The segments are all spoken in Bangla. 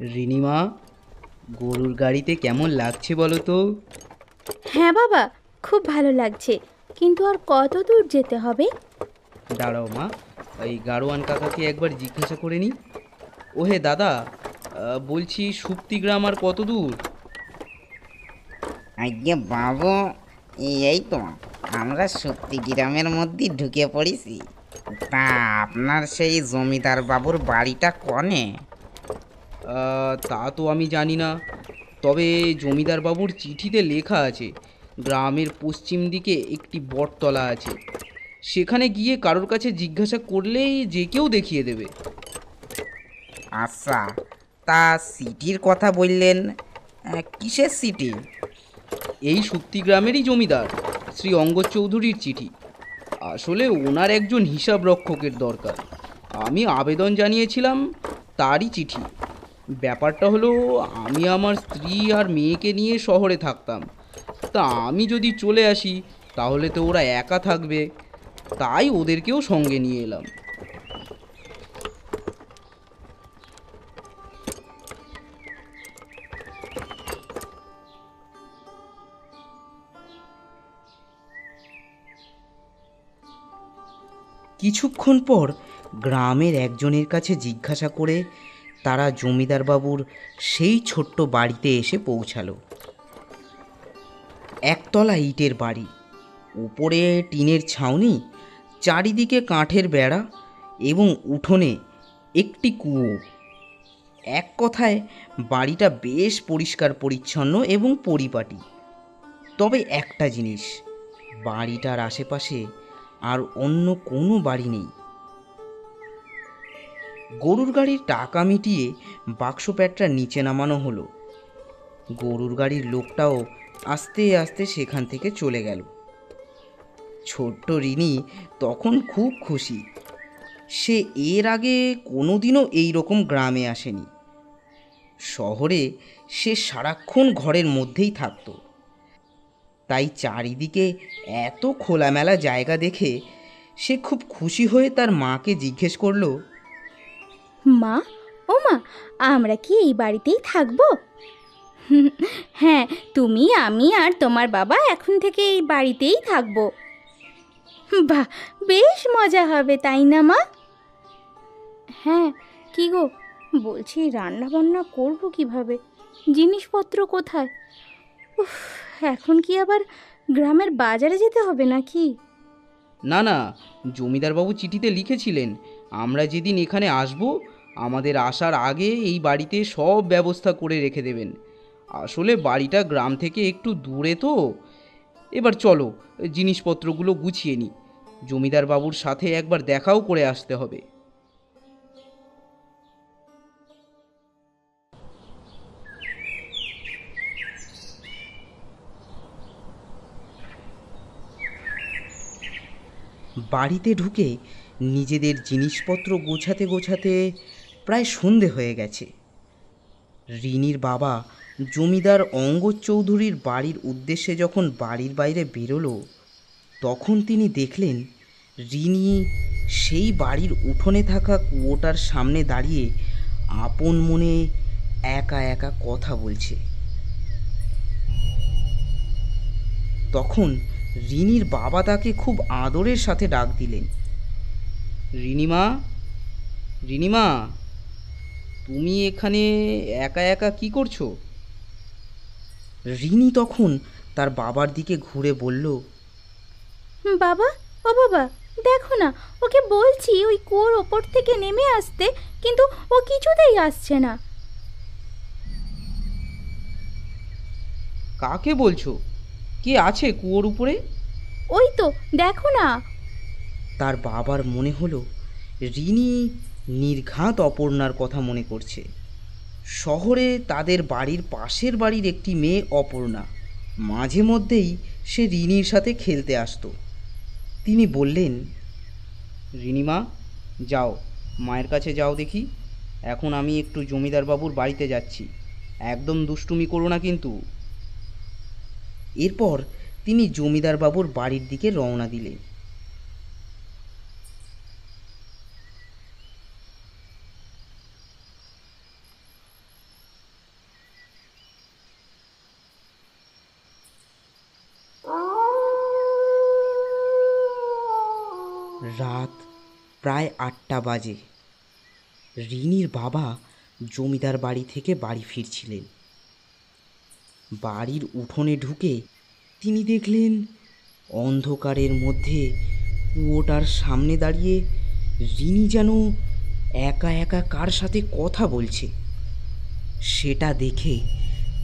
রিনিমা গরুর গাড়িতে কেমন লাগছে বলো তো? হ্যাঁ বাবা খুব ভালো লাগছে। কিন্তু আর কত দূর যেতে হবে? দাঁড়াও মা এই গাড়োয়ান কাকাকে একবার জিজ্ঞাসা করে নি। ওহে দাদা বলছি সুপ্তি গ্রাম আর কত দূর? আজ্ঞে বাবু এই তো আমরা সত্যি গ্রামের মধ্যে ঢুকে পড়েছি। তা আপনার সেই জমিদার বাবুর বাড়িটা কনে? তা তো আমি জানি না। তবে জমিদার বাবুর চিঠিতে লেখা আছে গ্রামের পশ্চিম দিকে একটি বটতলা আছে। সেখানে গিয়ে কারোর কাছে জিজ্ঞাসা করলেই যে কেউ দেখিয়ে দেবে। আচ্ছা তা সিটির কথা বললেন কিসের সিটি? এই সুপ্তি গ্রামেরই জমিদার শ্রী অঙ্গদ চৌধুরীর চিঠি। আসলে ওনার একজন হিসাব রক্ষকের দরকার। আমি আবেদন জানিয়েছিলাম তারই চিঠি। ব্যাপারটা হলো, আমি আমার স্ত্রী আর মেয়েকে নিয়ে শহরে থাকতাম। তা আমি যদি চলে আসি, তাহলে তো ওরা একা থাকবে। তাই ওদেরকেও সঙ্গে নিয়ে এলাম। কিছুক্ষণ পর গ্রামের একজনের কাছে জিজ্ঞাসা করে তারা জমিদার বাবুর সেই ছোট্ট বাড়িতে এসে পৌঁছালো। একতলা ইটের বাড়ি, উপরে টিনের ছাউনি, চারিদিকে কাঠের বেড়া এবং উঠোনে একটি কুয়ো। এক কথায়, বাড়িটা বেশ পরিষ্কার পরিচ্ছন্ন এবং পরিপাটি। তবে একটা জিনিস, বাড়িটার আশেপাশে আর অন্য কোনো বাড়ি নেই। গরুর গাড়ির টাকা মিটিয়ে বাক্স প্যাটটা নিচে নামানো হলো। গরুর গাড়ির লোকটাও আস্তে আস্তে সেখান থেকে চলে গেল। ছোট্ট রিনি তখন খুব খুশি। সে এর আগে কোনোদিনও এই রকম গ্রামে আসেনি। শহরে সে সারাক্ষণ ঘরের মধ্যেই থাকতো। তাই চারিদিকে এত খোলামেলা জায়গা দেখে সে খুব খুশি হয়ে তার মাকে জিজ্ঞেস করল মা, ও মা, আমরা কি এই বাড়িতেই থাকব? হ্যাঁ তুমি, আমি আর তোমার বাবা এখন থেকে এই বাড়িতেই থাকব। বাহ, বেশ মজা হবে, তাই না মা? হ্যাঁ কি গো, বলছি রান্না বান্না করব কীভাবে? জিনিসপত্র কোথায়? উফ, এখন কি আবার গ্রামের বাজারে যেতে হবে নাকি? না না, জমিদারবাবু চিঠিতে লিখেছিলেন, আমরা যেদিন এখানে আসব আমাদের আসার আগে এই বাড়িতে সব ব্যবস্থা করে রেখে দেবেন। আসলে বাড়িটা গ্রাম থেকে একটু দূরে তো। এবার চলো, জিনিসপত্রগুলো গুছিয়ে নিই জমিদার বাবুর সাথে একবার দেখাও করে আসতে হবে। বাড়িতে ঢুকে নিজেদের জিনিসপত্র গোছাতে গোছাতে প্রায় সন্ধে হয়ে গেছে। রিনির বাবা জমিদার অঙ্গ চৌধুরীর বাড়ির উদ্দেশ্যে যখন বাড়ির বাইরে বেরোলো, তখন তিনি দেখলেন রিনি সেই বাড়ির উঠোনে থাকা কুয়োটার সামনে দাঁড়িয়ে আপন মনে একা একা কথা বলছে। তখন রিনির বাবা তাকে খুব আদরের সাথে ডাক দিলেন। রিনিমা রিনিমা। তুমি এখানে একা একা কি করছ? রিনি তখন তার বাবার দিকে ঘুরে বলল বাবা ও বাবা দেখো না ওকে বলছি ওই কুয়োর ওপর থেকে নেমে আসতে কিন্তু ও কিছুতেই আসছে না। কাকে বলছো? কে আছে কুয়োর উপরে? ওই তো দেখো না। তার বাবার মনে হলো রিনি নির্ঘাত অপর্ণার কথা মনে করছে। শহরে তাদের বাড়ির পাশের বাড়ির একটি মেয়ে অপর্ণা। মাঝে মধ্যেই সে রিনির সাথে খেলতে আসতো। তিনি বললেন, রিনিমা, যাও, মায়ের কাছে যাও দেখি। এখন আমি একটু জমিদার বাবুর বাড়িতে যাচ্ছি। একদম দুষ্টুমি করো না কিন্তু। এরপর তিনি জমিদার বাবুর বাড়ির দিকে রওনা দিলেন। প্রায় আটটা বাজে। রিনির বাবা জমিদার বাড়ি থেকে বাড়ি ফিরছিলেন। বাড়ির উঠোনে ঢুকে তিনি দেখলেন অন্ধকারের মধ্যে কুয়োটার সামনে দাঁড়িয়ে রিনি যেন একা একা কার সাথে কথা বলছে। সেটা দেখে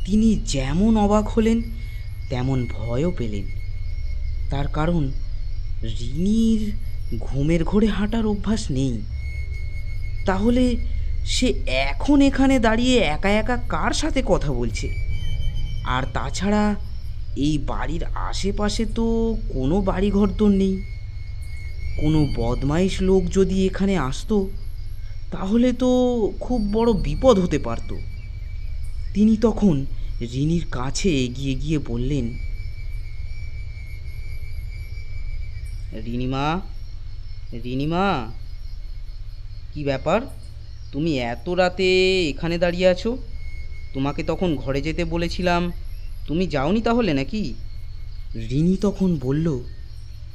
তিনি যেমন অবাক হলেন, তেমন ভয়ও পেলেন। তার কারণ রিনির ঘুমের ঘোরে হাঁটার অভ্যাস নেই। তাহলে সে এখন এখানে দাঁড়িয়ে একা একা কার সাথে কথা বলছে? আর তাছাড়া এই বাড়ির আশেপাশে তো কোনো বাড়িঘর তো নেই। কোনো বদমাইশ লোক যদি এখানে আসতো, তাহলে তো খুব বড় বিপদ হতে পারত। তিনি তখন রিনির কাছে এগিয়ে গিয়ে বললেন, রিনিমা রিনিমা কি ব্যাপার? তুমি এত রাতে এখানে দাঁড়িয়ে আছো? তোমাকে তখন ঘরে যেতে বলেছিলাম। তুমি যাওনি তাহলে নাকি? রিনি তখন বলল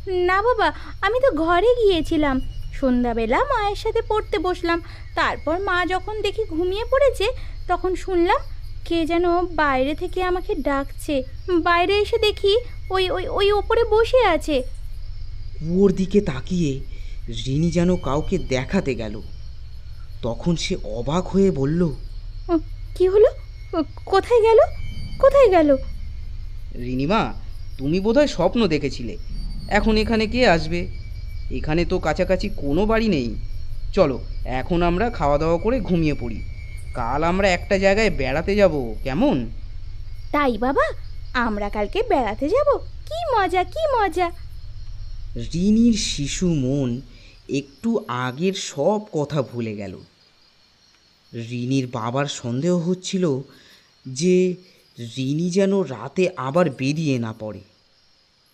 না বাবা আমি তো ঘরে গিয়েছিলাম। সন্ধ্যাবেলা মায়ের সাথে পড়তে বসলাম। তারপর মা যখন দেখি ঘুমিয়ে পড়েছে তখন শুনলাম কে যেন বাইরে থেকে আমাকে ডাকছে। বাইরে এসে দেখি ওই ওই ওই ওপরে বসে আছে। কুয়োর দিকে তাকিয়ে রিনি যেন কাউকে দেখাতে গেল। তখন সে অবাক হয়ে বলল কি হলো? কোথায় গেল? কোথায় গেল? রিনিমা তুমি বোধহয় স্বপ্ন দেখেছিলে। এখন এখানে কে আসবে? এখানে তো কাছাকাছি কোনো বাড়ি নেই। চলো এখন আমরা খাওয়া দাওয়া করে ঘুমিয়ে পড়ি। কাল আমরা একটা জায়গায় বেড়াতে যাব কেমন? তাই বাবা আমরা কালকে বেড়াতে যাব। কি মজা কি মজা। রিনির শিশু মন একটু আগের সব কথা ভুলে গেল। রিনির বাবার সন্দেহ হচ্ছিল যে রিনি যেন রাতে আবার বেরিয়ে না পড়ে।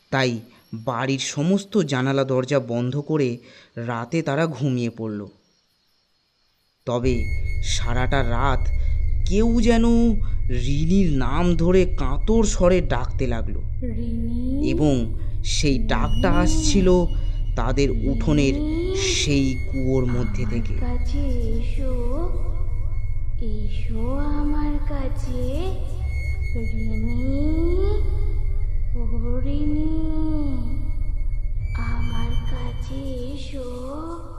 তাই বাড়ির সমস্ত জানালা দরজা বন্ধ করে রাতে তারা ঘুমিয়ে পড়ল। তবে সারাটা রাত কেউ যেন রিনির নাম ধরে কাঁতর স্বরে ডাকতে লাগল। এবং সেই ডাকটা আসছিল তাদের উঠোনের সেই কুয়োর মধ্যে থেকে। কাছে এসো এসো আমার কাছে। রিনি রিনি আমার কাছে এসো।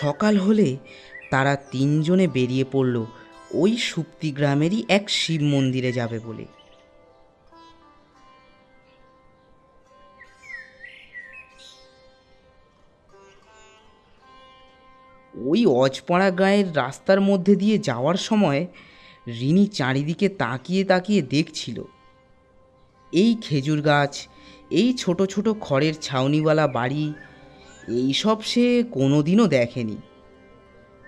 সকাল হলে তারা তিনজনে বেরিয়ে পড়ল ওই সুপ্তি গ্রামেরই এক শিব মন্দিরে যাবে বলে। ওই অজপাড়া গায়ের রাস্তার মধ্যে দিয়ে যাওয়ার সময় রিনি চারিদিকে তাকিয়ে তাকিয়ে দেখছিল। এই খেজুর গাছ, এই ছোট ছোট খড়ের ছাউনিওয়ালা বাড়ি এইসব সে কোনোদিনও দেখেনি।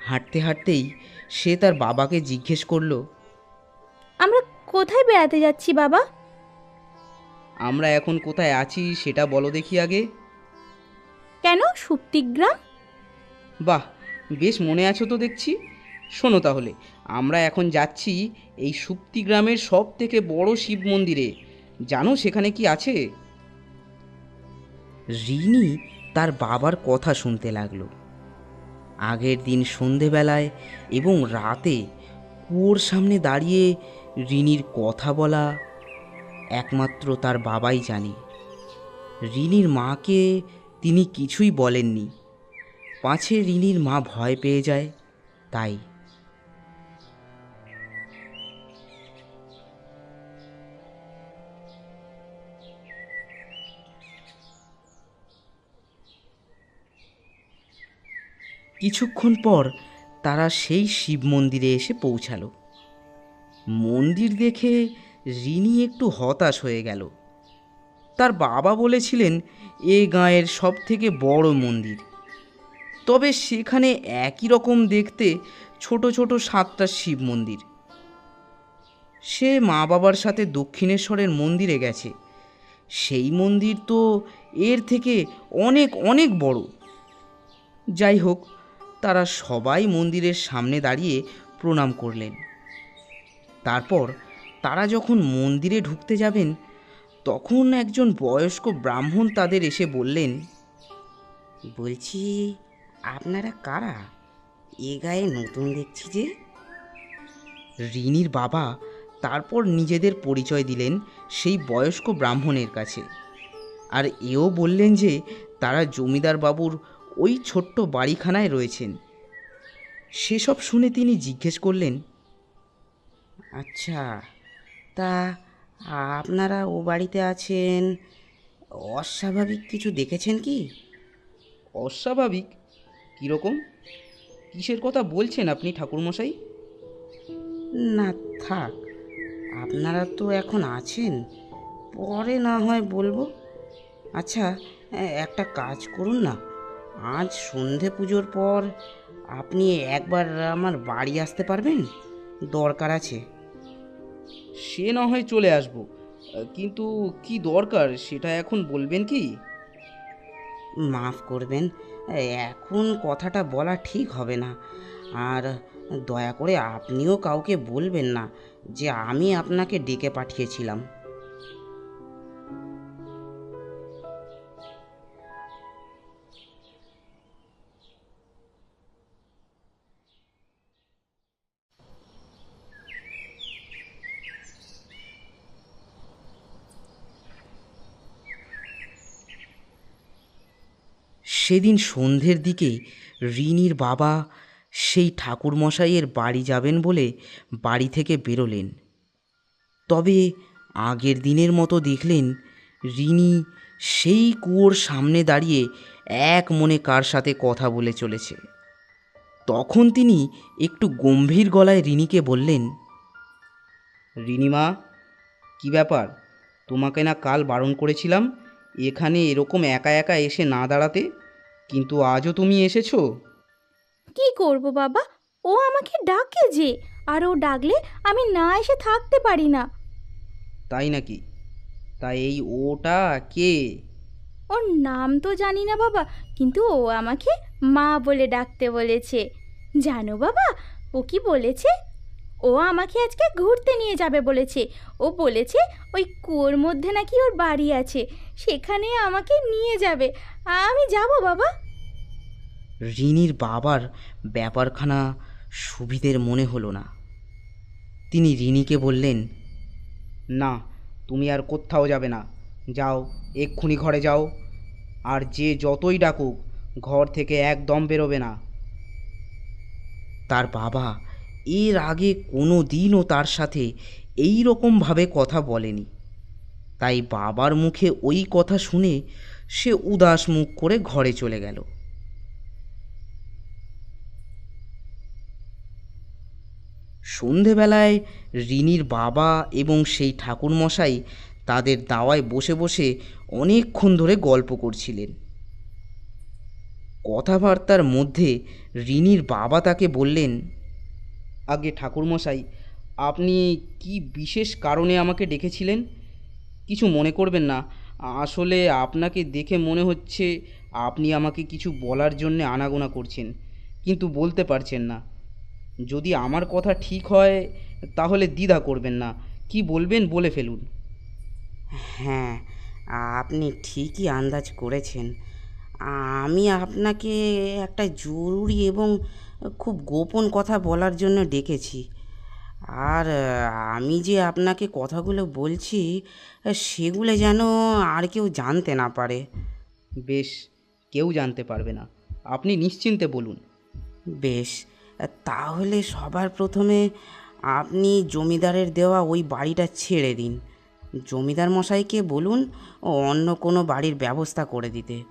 হাঁটতে হাঁটতেই সে তার বাবাকে জিজ্ঞেস করল আমরা কোথায় বেড়াতে যাচ্ছি বাবা? আমরা এখন কোথায় আছি সেটা বলো দেখি আগে। কেন? সুপ্তিগ্রাম বাহ বেশ মনে আছো তো দেখছি। শোনো তাহলে আমরা এখন যাচ্ছি এই সুপ্তি গ্রামের সব থেকে বড় শিব মন্দিরে। জানো সেখানে কি আছে? রিনি তার বাবার কথা শুনতে লাগল। আগের দিন সন্ধেবেলায় এবং রাতে কুয়োর সামনে দাঁড়িয়ে রিনির কথা বলা একমাত্র তার বাবাই জানে। রিনির মাকে তিনি কিছুই বলেননি। পাছে রিনির মা ভয় পেয়ে যায়, তাই কিছুক্ষণ পর তারা সেই শিব মন্দিরে এসে পৌঁছালো। মন্দির দেখে রিনি একটু হতাশ হয়ে গেল। তার বাবা বলেছিলেন, এ গাঁয়ের সব থেকে বড় মন্দির। তবে সেখানে একই রকম দেখতে ছোট ছোট সাতটা শিব মন্দির। সে মা বাবার সাথে দক্ষিণেশ্বরের মন্দিরে গেছে। সেই মন্দির তো এর থেকে অনেক অনেক বড়। যাই হোক তারা সবাই মন্দিরের সামনে দাঁড়িয়ে প্রণাম করলেন। তারপর তারা যখন মন্দিরে ঢুকতে যাবেন, তখন একজন বয়স্ক ব্রাহ্মণ তাদের এসে বললেন, বলছি, আপনারা কারা? এ গায়ে নতুন দেখছি যে? রিনির বাবা তারপর নিজেদের পরিচয় দিলেন সেই বয়স্ক ব্রাহ্মণের কাছে। আর এও বললেন যে, তারা জমিদার বাবুর ওই ছোট্ট বাড়িখানায় রয়েছেন। সেসব শুনে তিনি জিজ্ঞেস করলেন আচ্ছা তা আপনারা ও বাড়িতে আছেন? অস্বাভাবিক কিছু দেখেছেন কি? অস্বাভাবিক? কীরকম? কিসের কথা বলছেন আপনি, ঠাকুরমশাই? না, থাক, আপনারা তো এখন আছেন, পরে না হয় বলব। আচ্ছা একটা কাজ করুন না আজ সন্ধে পুজোর পর আপনি একবার আমার বাড়ি আসতে পারবেন? দরকার আছে। সে না হয় চলে আসব। কিন্তু কি দরকার সেটা এখন বলবেন কি? মাফ করবেন এখন কথাটা বলা ঠিক হবে না। আর দয়া করে আপনিও কাউকে বলবেন না যে আমি আপনাকে ডেকে পাঠিয়েছিলাম। সেদিন সন্ধ্যের দিকে রিনির বাবা সেই ঠাকুরমশাইয়ের বাড়ি যাবেন বলে বাড়ি থেকে বেরোলেন। তবে আগের দিনের মতো দেখলেন রিনি সেই কুয়োর সামনে দাঁড়িয়ে এক মনে কার সাথে কথা বলে চলেছে। তখন তিনি একটু গম্ভীর গলায় রিনিকে বললেন রিনিমা কি ব্যাপার? তোমাকে না কাল বারণ করেছিলাম এখানে এরকম একা একা এসে না দাঁড়াতে? কিন্তু আজও তুমি এসেছ? কি করব বাবা? ও আমাকে ডাকে যে আর ও ডাকলে আমি না এসে থাকতে পারি না। তাই নাকি? তাই এই ওটা কে? ওর নাম তো জানি না বাবা কিন্তু ও আমাকে মা বলে ডাকতে বলেছে। জানো বাবা ও কি বলেছে? ও আমাকে আজকে ঘুরতে নিয়ে যাবে বলেছে। ও বলেছে, ওই কুয়োর মধ্যে নাকি ওর বাড়ি আছে, সেখানে আমাকে নিয়ে যাবে। আমি যাব বাবা। রিনির বাবার ব্যাপারখানা সুবিধের মনে হলো না। তিনি রিনিকে বললেন, না, তুমি আর কোথাও যাবে না। যাও, এক্ষুনি ঘরে যাও। আর যে যতই ডাকুক, ঘর থেকে একদম বেরোবে না। তার বাবা এর আগে কোনো দিনও তার সাথে এই রকমভাবে কথা বলেনি। তাই বাবার মুখে ওই কথা শুনে সে উদাস মুখ করে ঘরে চলে গেল। সন্ধেবেলায় রিনির বাবা এবং সেই ঠাকুরমশাই তাদের দাওয়ায় বসে বসে অনেকক্ষণ ধরে গল্প করছিলেন। কথাবার্তার মধ্যে রিনির বাবা তাকে বললেন আগে ঠাকুরমশাই, আপনি কি বিশেষ কারণে আমাকে ডেকেছিলেন? কিছু মনে করবেন না। আসলে আপনাকে দেখে মনে হচ্ছে আপনি আমাকে কিছু বলার জন্যে আনাগোনা করছেন, কিন্তু বলতে পারছেন না। যদি আমার কথা ঠিক হয়, তাহলে দ্বিধা করবেন না। কি বলবেন বলে ফেলুন। হ্যাঁ আপনি ঠিকই আন্দাজ করেছেন। আমি আপনাকে একটা জরুরি এবং খুব গোপন কথা বলার জন্য ডেকেছি। আর আমি যে আপনাকে কথাগুলো বলছি সেগুলো যেন আর কেউ জানতে না পারে। বেশ কেউ জানতে পারবে না। আপনি নিশ্চিন্তে বলুন। বেশ তাহলে সবার প্রথমে আপনি জমিদারের দেওয়া ওই বাড়িটা ছেড়ে দিন। জমিদার মশাইকে বলুন ও অন্য কোনো বাড়ির ব্যবস্থা করে দিতে।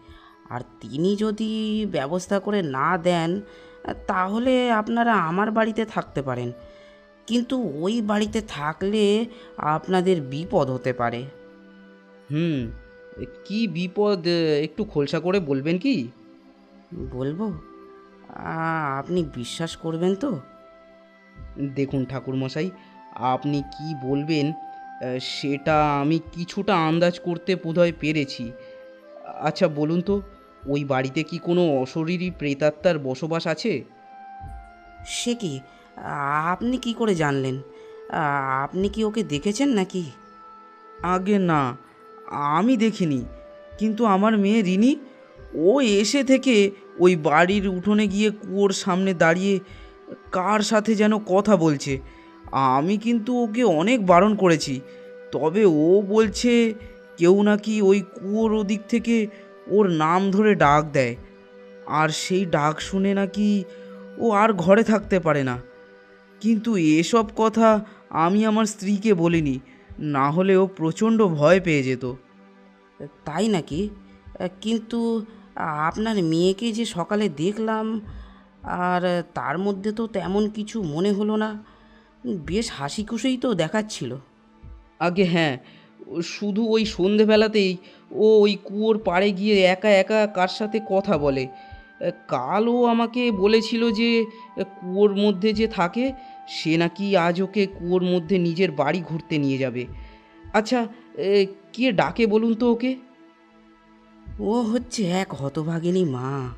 আর তিনি যদি ব্যবস্থা করে না দেন তাহলে আপনারা আমার বাড়িতে থাকতে পারেন। কিন্তু ওই বাড়িতে থাকলে আপনাদের বিপদ হতে পারে। হুম কি বিপদ একটু খোলসা করে বলবেন কি? বলব? আপনি বিশ্বাস করবেন তো? দেখুন ঠাকুরমশাই আপনি কি বলবেন সেটা আমি কিছুটা আন্দাজ করতে বোধহয় পেরেছি। আচ্ছা বলুন তো ওই বাড়িতে কি কোনো অশরীরী প্রেতাত্মার বসবাস আছে? সে কি? আপনি কি করে জানলেন? আপনি কি ওকে দেখেছেন নাকি? আগে না আমি দেখিনি। কিন্তু আমার মেয়ে রিনি ও এসে থেকে ওই বাড়ির উঠোনে গিয়ে কুয়োর সামনে দাঁড়িয়ে কার সাথে যেন কথা বলছে। আমি কিন্তু ওকে অনেক বারণ করেছি। তবে ও বলছে কেউ নাকি ওই কুয়োর ওদিক থেকে ওর নাম ধরে ডাক দেয়। আর সেই ডাক শুনে নাকি ও আর ঘরে থাকতে পারে না। কিন্তু এসব কথা আমি আমার স্ত্রীকে বলিনি না হলে ও প্রচণ্ড ভয় পেয়ে যেত। তাই নাকি? কিন্তু আপনার মেয়েকে যে সকালে দেখলাম আর তার মধ্যে তো তেমন কিছু মনে হলো না। বেশ হাসি খুশিই তো দেখাচ্ছিল। আগে হ্যাঁ শুধু ওই সন্ধেবেলাতেই ও ওই কুয়োর পাড়ে গিয়ে একা একা কার সাথে কথা বলে। কাল ও আমাকে বলেছিল যে কুয়োর মধ্যে যে থাকে, সে নাকি আজ ওকে কুয়োর মধ্যে নিজের বাড়ি ঘুরতে নিয়ে যাবে। আচ্ছা কে ডাকে বলুন তো ওকে? ও হচ্ছে এক হতভাগিনী মা।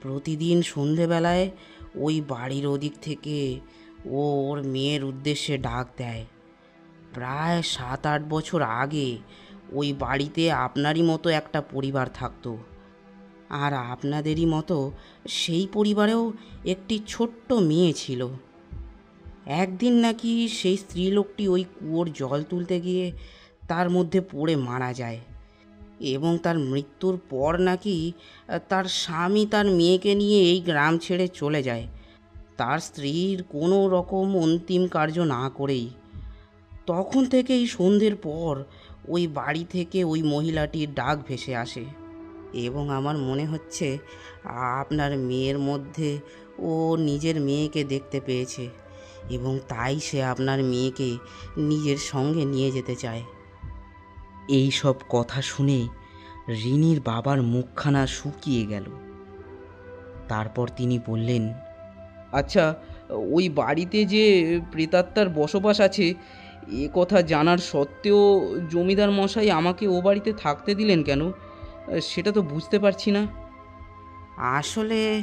প্রতিদিন সন্ধেবেলায় ওই বাড়ির ওদিক থেকে ও ওর মেয়ের উদ্দেশ্যে ডাক দেয়। প্রায় সাত আট বছর আগে ওই বাড়িতে আপনারই মতো একটা পরিবার থাকতো। আর আপনাদেরই মতো সেই পরিবারেও একটি ছোট্ট মেয়ে ছিল। একদিন নাকি সেই স্ত্রীলোকটি ওই কুয়োর জল তুলতে গিয়ে তার মধ্যে পড়ে মারা যায় এবং তার মৃত্যুর পর নাকি তার স্বামী তার মেয়েকে নিয়ে এই গ্রাম ছেড়ে চলে যায়। তার স্ত্রীর কোনো রকম অন্তিম কার্য না করেই তখন থেকেই সন্ধ্যের পর ওই বাড়ি থেকে ওই মহিলাটির ডাক ভেসে আসে এবং আমার মনে হচ্ছে আপনার মেয়ের মধ্যে ও নিজের মেয়েকে দেখতে পেয়েছে এবং তাই সে আপনার মেয়েকে নিজের সঙ্গে নিয়ে যেতে চায়। এই সব কথা শুনে রিনির বাবার মুখখানা শুকিয়ে গেল। তারপর তিনি বললেন আচ্ছা ওই বাড়িতে যে প্রেতাত্মার বসবাস আছে এ কথা জানার সত্ত্বেও জমিদার মশাই আমাকে ও বাড়িতে থাকতে দিলেন কেন? সেটা তো বুঝতে পারছি না। আসলে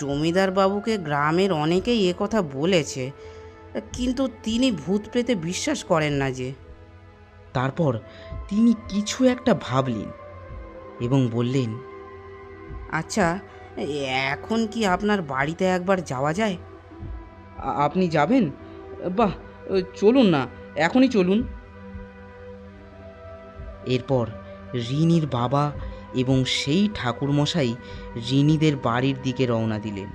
জমিদার বাবুকে গ্রামের অনেকেই এ কথা বলেছে কিন্তু তিনি ভূত প্রেতে বিশ্বাস করেন না যে। তারপর তিনি কিছু একটা ভাবলেন এবং বললেন আচ্ছা এখন কি আপনার বাড়িতে একবার যাওয়া যায়? আপনি যাবেন? বাহ চলুন না। এখনই চলুন। এরপর রিনির বাবা এবং সেই ঠাকুরমশাই রিনিদের বাড়ির দিকে রওনা দিলেন।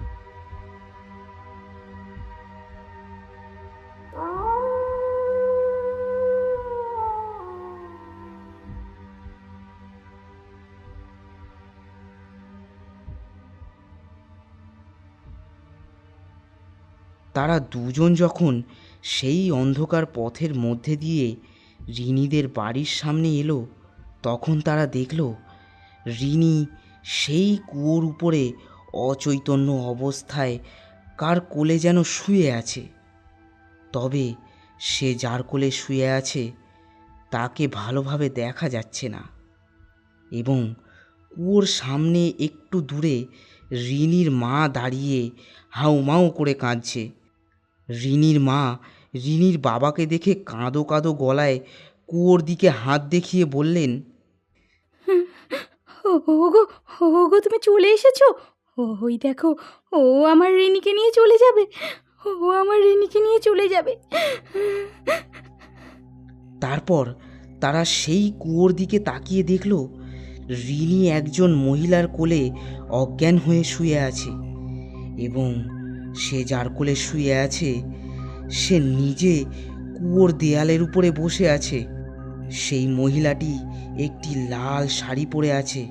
তারা দুজন যখন সেই অন্ধকার পথের মধ্যে দিয়ে রিনিদের বাড়ির সামনে এলো, তখন তারা দেখল, রিনি সেই কুয়োর উপরে অচৈতন্য অবস্থায় কার কোলে যেন শুয়ে আছে। তবে সে যার কোলে শুয়ে আছে, তাকে ভালোভাবে দেখা যাচ্ছে না এবং কুয়োর সামনে একটু দূরে রিনির মা দাঁড়িয়ে হাউমাউ করে কাঁদছে। রিনির মা রিনির বাবাকে দেখে কাঁদো কাঁদো গলায় কুয়োর দিকে হাত দেখিয়ে বললেন ওগো ওগো তুমি চলে এসেছ? ওই দেখো ও আমার রিনিকে নিয়ে চলে যাবে ও আমার রিনিকে নিয়ে চলে যাবে। তারপর তারা সেই কুয়োর দিকে তাকিয়ে দেখল রিনি একজন মহিলার কোলে অজ্ঞান হয়ে শুয়ে আছে এবং সে যার কোলে শুয়ে আছে, সে নিজে কুয়োর দেয়ালের উপরে বসে আছে। সেই মহিলাটি একটি লাল শাড়ি পরে আছে।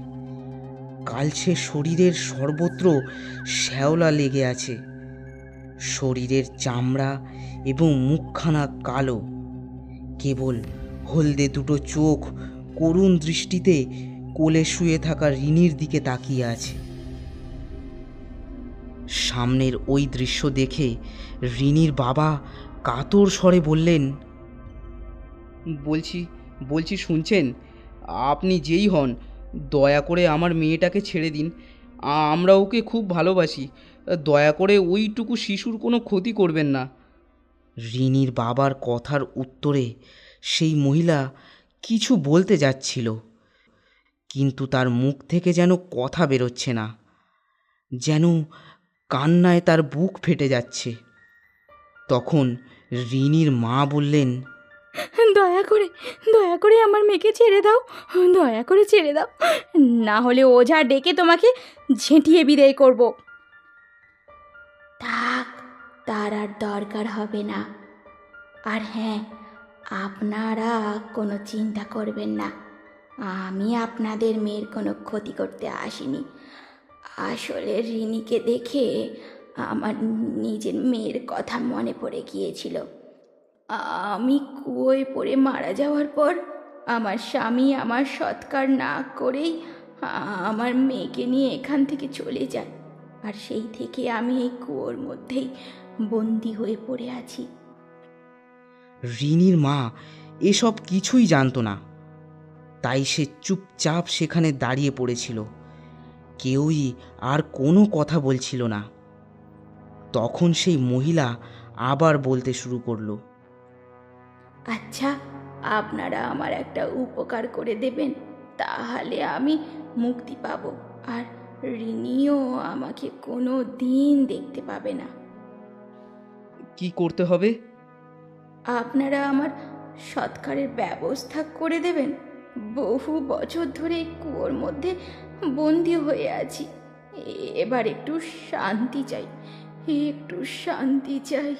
কালছে শরীরের সর্বত্র শ্যাওলা লেগে আছে। শরীরের চামড়া এবং মুখখানা কালো। কেবল হলদে দুটো চোখ করুণ দৃষ্টিতে কোলে শুয়ে থাকা রিনির দিকে তাকিয়ে আছে। সামনের ওই দৃশ্য দেখে রিনির বাবা কাতর স্বরে বললেন বলছি বলছি শুনছেন? আপনি যেই হন দয়া করে আমার মেয়েটাকে ছেড়ে দিন। আমরা ওকে খুব ভালোবাসি। দয়া করে ওইটুকু শিশুর কোনো ক্ষতি করবেন না। রিনির বাবার কথার উত্তরে সেই মহিলা কিছু বলতে যাচ্ছিল কিন্তু তার মুখ থেকে যেন কথা বেরোচ্ছে না। যেন কান্নায় তার বুক ফেটে যাচ্ছে। তখন রিনির মা বললেন দয়া করে দয়া করে আমার মেয়েকে ছেড়ে দাও দয়া করে ছেড়ে দাও। না হলে ওঝা ডেকে তোমাকে ঝেঁটিয়ে বিদায় করব। থাক তার আর দরকার হবে না। আর হ্যাঁ আপনারা কোনো চিন্তা করবেন না। আমি আপনাদের মেয়ের কোনো ক্ষতি করতে আসিনি। আসলে রিনিকে দেখে আমার নিজের মেয়ের কথা মনে পড়ে গিয়েছিল। আমি কুয়োয় পড়ে মারা যাওয়ার পর আমার স্বামী আমার সৎকার না করেই আমার মেয়েকে নিয়ে এখান থেকে চলে যায় আর সেই থেকে আমি এই কুয়োর মধ্যেই বন্দি হয়ে পড়ে আছি। রিনির মা এসব কিছুই জানতো না। তাই সে চুপচাপ সেখানে দাঁড়িয়ে পড়েছিল। কেউই আর কোনো কথা বলছিল না। তখন সেই মহিলা আবার বলতে শুরু করল আচ্ছা আপনারা আমার একটা উপকার করে দেবেন তাহলে আমি মুক্তি পাব আর রিনিও আমাকে কোনো দিন দেখতে পাবে না। কি করতে হবে? আপনারা আমার সৎকারের ব্যবস্থা করে দেবেন। বহু বছর ধরে এই কুয়োর মধ্যে বন্দি হয়ে আছি। এবার একটু শান্তি চাই একটু শান্তি চাই।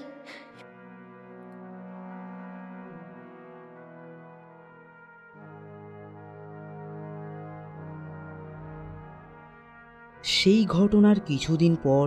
সেই ঘটনার কিছুদিন পর